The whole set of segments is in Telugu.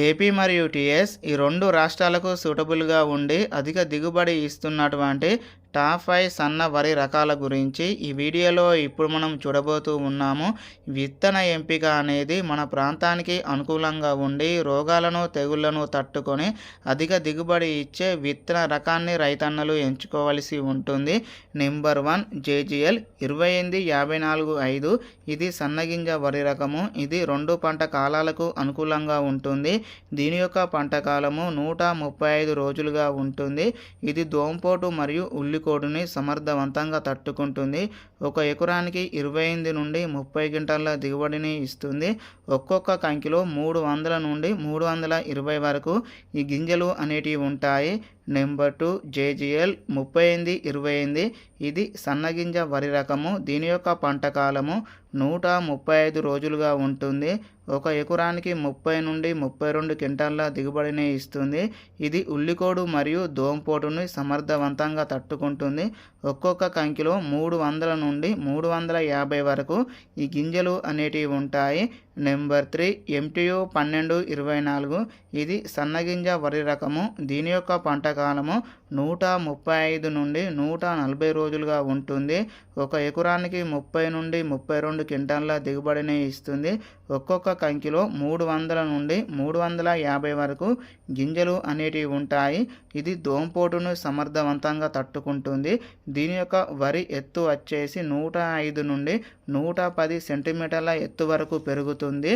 ఏపీ మరియు టీఎస్ ఈ రెండు రాష్ట్రాలకు సూటబుల్గా ఉండి అధిక దిగుబడి ఇస్తున్నటువంటి టాప్ ఫైవ్ సన్న వరి రకాల గురించి ఈ వీడియోలో ఇప్పుడు మనం చూడబోతూ ఉన్నాము. విత్తన ఎంపిక అనేది మన ప్రాంతానికి అనుకూలంగా ఉండి రోగాలను తెగుళ్ళను తట్టుకొని అధిక దిగుబడి ఇచ్చే విత్తన రకాన్ని రైతన్నలు ఎంచుకోవలసి ఉంటుంది. నెంబర్ వన్ జేజిఎల్ ఇరవై ఎనిమిది యాభై నాలుగు ఐదు. ఇది సన్నగింజ వరి రకము. ఇది రెండు పంట కాలాలకు అనుకూలంగా ఉంటుంది. దీని యొక్క పంట కాలము నూట ముప్పై ఐదు రోజులుగా ఉంటుంది. ఇది దోంపోటు మరియు ఉల్లికోడుని సమర్థవంతంగా తట్టుకుంటుంది. ఒక ఎకరానికి ఇరవై ఎనిమిది నుండి ముప్పై క్వింటాల దిగుబడిని ఇస్తుంది. ఒక్కొక్క కంకిలో మూడు వందల నుండి మూడు వందల ఇరవై వరకు ఈ గింజలు అనేటివి ఉంటాయి. నెంబర్ టూ జేజిఎల్ ముప్పై ఎనిమిది ఇరవై ఎనిమిది. ఇది సన్నగింజ వరి రకము. దీని యొక్క పంట కాలము నూట ముప్పై ఐదు రోజులుగా ఉంటుంది. ఒక ఎకరానికి ముప్పై నుండి ముప్పై రెండు క్వింటాల దిగుబడిని ఇస్తుంది. ఇది ఉల్లికోడు మరియు దోంపోటుని సమర్థవంతంగా తట్టుకుంటుంది. ఒక్కొక్క కంకిలో మూడు వందల నుండి మూడు వందల యాభై వరకు ఈ గింజలు అనేటివి ఉంటాయి. నెంబర్ త్రీ ఎంటీయు పన్నెండు ఇరవై నాలుగు. ఇది సన్నగింజ వరి రకము. దీని యొక్క పంట కాలము నూట ముప్పై ఐదు నుండి నూట నలభై రోజులుగా ఉంటుంది. ఒక ఎకరానికి ముప్పై నుండి ముప్పై రెండు క్వింటాన్ల దిగుబడిని ఇస్తుంది. ఒక్కొక్క కంకిలో మూడు వందల నుండి మూడు వందల యాభై వరకు గింజలు అనేటివి ఉంటాయి. ఇది దోంపోటును సమర్థవంతంగా తట్టుకుంటుంది. దీని యొక్క వరి ఎత్తు వచ్చేసి నూట ఐదు నుండి నూట పది సెంటీమీటర్ల ఎత్తు వరకు పెరుగుతుంది.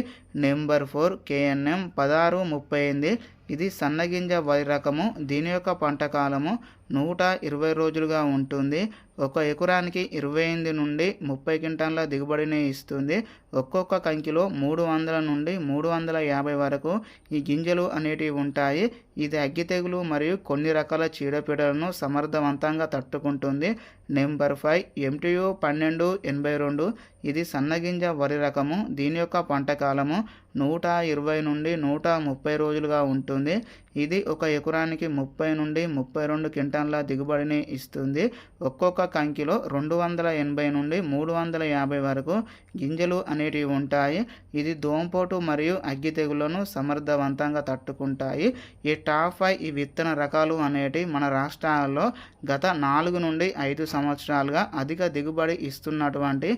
నెంబర్ ఫోర్ కేఎన్ఎం పదహారు ముప్పై ఎనిమిది. ఇది సన్నగింజ వరి రకము. దీని యొక్క పంట కాలము నూట ఇరవై రోజులుగా ఉంటుంది. ఒక ఎకరానికి ఇరవై ఎనిమిది నుండి ముప్పై క్వింటాల దిగుబడిని ఇస్తుంది. ఒక్కొక్క కంకిలో మూడు వందల నుండి మూడు వందల యాభై వరకు ఈ గింజలు అనేటివి ఉంటాయి. ఇది అగ్గి తెగులు మరియు కొన్ని రకాల చీడపీడలను సమర్థవంతంగా తట్టుకుంటుంది. నెంబర్ ఫైవ్ ఎంటీయు పన్నెండు ఎనభై రెండు. ఇది సన్నగింజ వరి రకము. దీని యొక్క పంట కాలము నూట ఇరవై నుండి నూట ముప్పై రోజులుగా ఉంటుంది. ఇది ఒక ఎకరానికి ముప్పై నుండి ముప్పై రెండు క్వింటాన్ల దిగుబడిని ఇస్తుంది. ఒక్కొక్క కంకిలో రెండు వందల ఎనభై నుండి మూడు వందల యాభై వరకు గింజలు అనేటివి ఉంటాయి. ఇది దోంపోటు మరియు అగ్గి తెగులను సమర్థవంతంగా తట్టుకుంటాయి. ఈ టాప్ ఫైవ్ ఈ విత్తన రకాలు అనేటివి మన రాష్ట్రాల్లో గత నాలుగు నుండి ఐదు సంవత్సరాలుగా అధిక దిగుబడి ఇస్తున్నటువంటి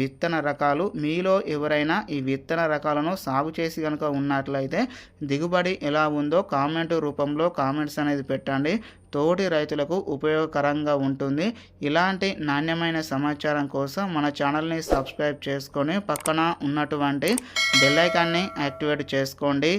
విత్తన రకాలు. మీలో ఎవరైనా ఈ విత్తన రకాలను సాగు చేసి కనుక ఉన్నట్లయితే దిగుబడి ఎలా ఉందో కామెంట్ కామెంట్ రూపంలో కామెంట్స్ అనేది పెట్టండి. తోటి రైతులకు ఉపయోగకరంగా ఉంటుంది. ఇలాంటి నాణ్యమైన సమాచారం కోసం మన ఛానల్ని సబ్స్క్రైబ్ చేసుకొని పక్కన ఉన్నటువంటి బెల్ ఐకాన్ని యాక్టివేట్ చేసుకోండి.